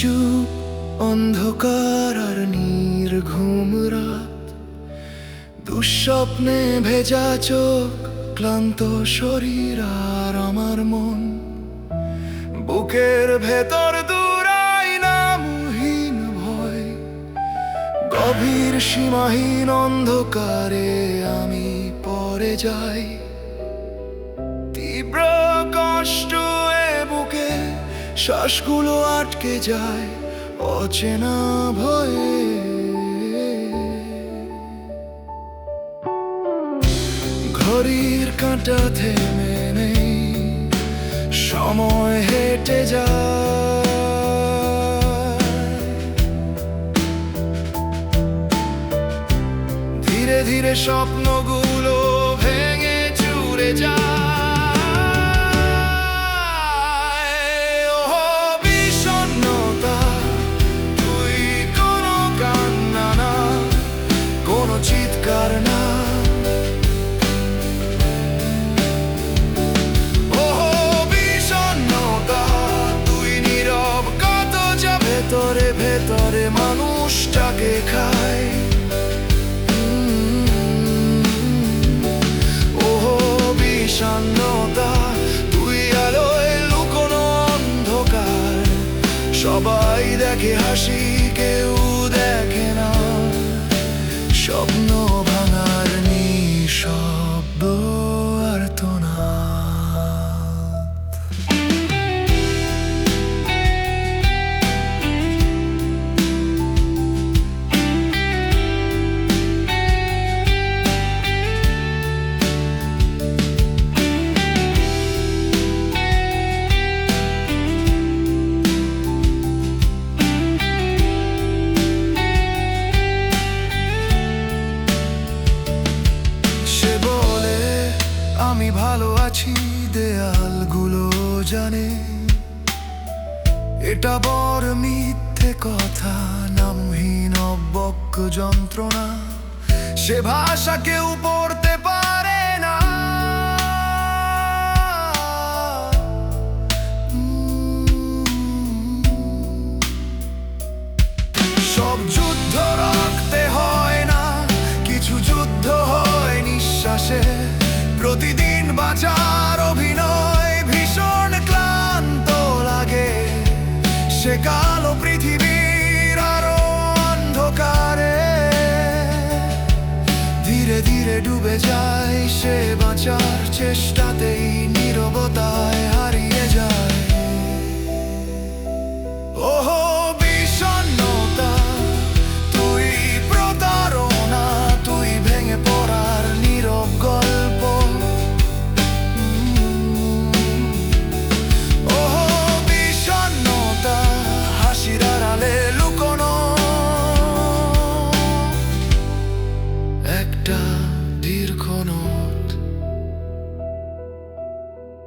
চুপ অন্ধকার আর নির্ঘুম রাত। দুঃস্বপ্নে ভেজা চোখ, ক্লান্ত শরীর আর আমার মন। বুকের ভেতর দূরাই নামহীন ভয়। গভীর সীমাহীন অন্ধকারে আমি পড়ে যাই। তীব্র কষ্ট শ্বাসগুলো আটকে যায় অচেনা ভয়ে। ঘড়ির কাঁটা থেমে নেই, সময় হেঁটে যায়। ধীরে ধীরে স্বপ্নগুলো ভেঙে চুরে যায়। সবাই দেখে হাসি কেউ দেখে না। স্বপ্ন দেয়ালগুলো জানে এটা বড় মিথ্যে কথা নামহীন অব্যক্ত যন্ত্রণা। সে ভাষা কেউ সে কালো পৃথিবীর আরও অন্ধকারে। ধীরে ধীরে ডুবে যায় সে বাঁচার চেষ্টাতেই নীরবতায়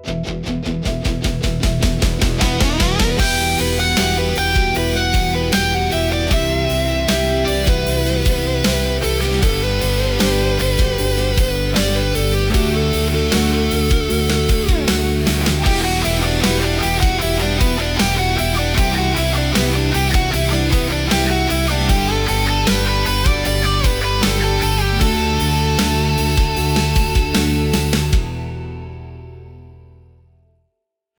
Música